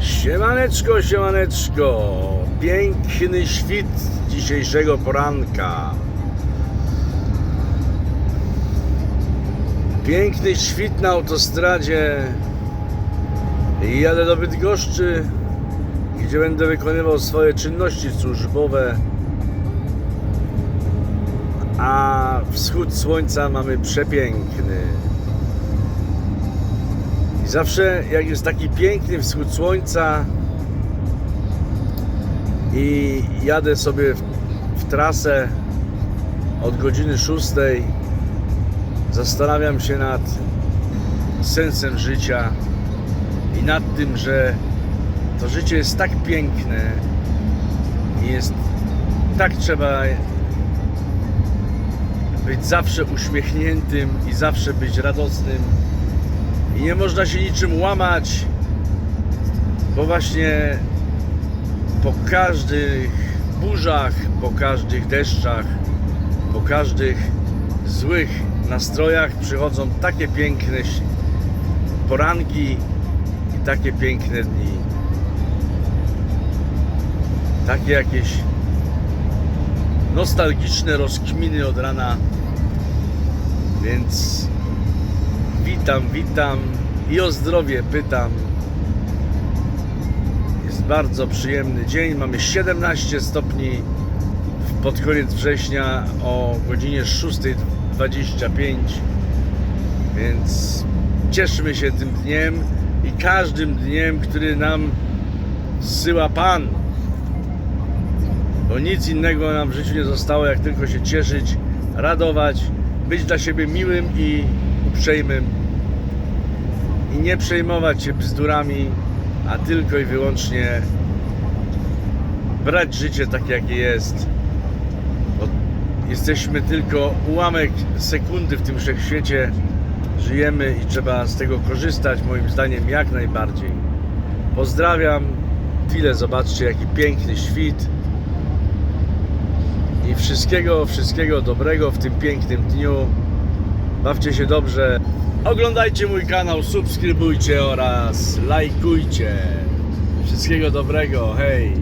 Siemaneczko, siemaneczko. Piękny świt dzisiejszego poranka. Piękny świt na autostradzie. Jadę do Bydgoszczy, gdzie będę wykonywał swoje czynności służbowe. A wschód słońca mamy przepiękny. I zawsze jak jest taki piękny wschód słońca i jadę sobie w, w trasę od godziny 6, zastanawiam się nad sensem życia i nad tym, że to życie jest tak piękne i jest tak trzeba być zawsze uśmiechniętym i zawsze być radosnym i nie można się niczym łamać, bo właśnie po każdych burzach, po każdych deszczach, po każdych złych nastrojach przychodzą takie piękne poranki i takie piękne dni. Takie jakieś nostalgiczne rozkminy od rana. Więc Witam, witam i o zdrowie pytam. Jest bardzo przyjemny dzień. Mamy 17 stopni pod koniec września o godzinie 6.25. Więc cieszmy się tym dniem i każdym dniem, który nam zsyła Pan. Bo nic innego nam w życiu nie zostało, jak tylko się cieszyć, radować, być dla siebie miłym i uprzejmym i nie przejmować się bzdurami, a tylko i wyłącznie brać życie takie, jakie jest. Jesteśmy tylko ułamek sekundy w tym wszechświecie, żyjemy i trzeba z tego korzystać, moim zdaniem, jak najbardziej. Pozdrawiam, tyle zobaczcie, jaki piękny świt i wszystkiego, wszystkiego dobrego w tym pięknym dniu. Bawcie się dobrze. Oglądajcie mój kanał, subskrybujcie oraz lajkujcie. Wszystkiego dobrego, hej!